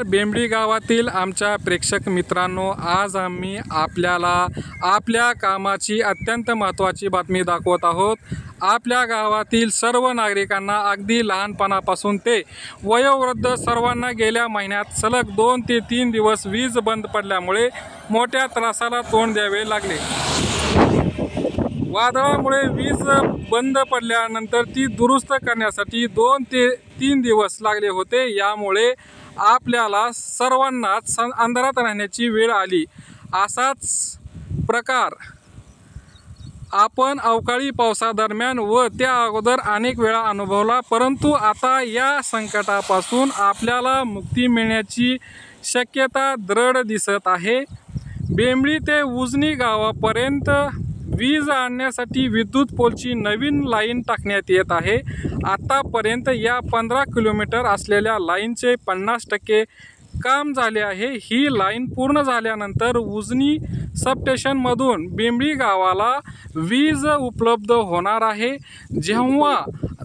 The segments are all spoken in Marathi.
नमस्कार. बेंबडी गावातील आमच्या प्रेक्षक मित्रांनो आज आम्ही आपल्याला आपल्या कामाची अत्यंत महत्त्वाची बातमी दाखवत आहोत. आपल्या गावातील सर्व नागरिकांना अगदी लहानपणापासून ते वयोवृद्ध सर्वांना गेल्या महिन्यात सलग दोन ते तीन दिवस वीज बंद पडल्यामुळे मोठ्या त्रासाला तोंड द्यावे लागले. वादळामुळे वीज बंद पडल्यानंतर ती दुरुस्त करण्यासाठी दोन ते तीन दिवस लागले होते. यामुळे आपल्याला सर्वांनाच सं- अंधारात राहण्याची वेळ आली. असाच प्रकार आपण अवकाळी पावसादरम्यान व त्या अगोदर अनेक वेळा अनुभवला. परंतु आता या संकटापासून आपल्याला मुक्ती मिळण्याची शक्यता दृढ दिसत आहे. बेंबळी ते उजनी गावापर्यंत वीज आणण्यासाठी विद्युत पोलची नवीन लाईन टाकण्यात येत आहे. आतापर्यंत या पंधरा किलोमीटर असलेल्या लाईनचे पन्नास टक्के काम झाले आहे. ही लाईन पूर्ण झाल्यानंतर उजनी सबस्टेशनमधून बिंबळी गावाला वीज उपलब्ध होणार आहे. जेव्हा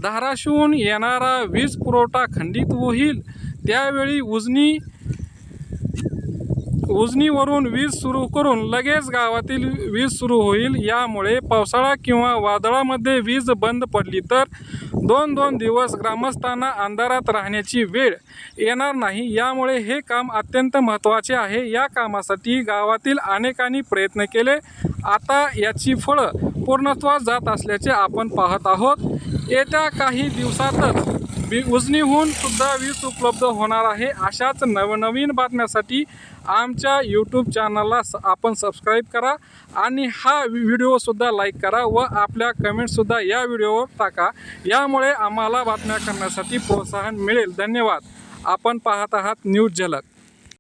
धाराशिवून येणारा वीज पुरवठा खंडित होईल त्यावेळी उजनी उजनीवरून वीज सुरू करून लगेच गावातील वीज सुरू होईल. यामुळे पावसाळा किंवा वादळामध्ये वीज बंद पडली तर दोन दोन दिवस ग्रामस्थांना अंधारात राहण्याची वेळ येणार नाही. यामुळे हे काम अत्यंत महत्त्वाचे आहे. या कामासाठी गावातील अनेकांनी प्रयत्न केले. आता याची फळं पूर्णत्वास जात असल्याचे आपण पाहत आहोत. येत्या काही दिवसातच बी उजनीहून सुद्धा वीज उपलब्ध होणार आहे. अशाच नवनवीन बातम्यासाठी आमच्या यूट्यूब चॅनलला स आपण सबस्क्राईब करा आणि हा व्हिडिओसुद्धा लाईक करा व आपल्या कमेंटसुद्धा या व्हिडिओवर टाका. यामुळे आम्हाला बातम्या करण्यासाठी प्रोत्साहन मिळेल. धन्यवाद. आपण पाहत आहात न्यूज झलक.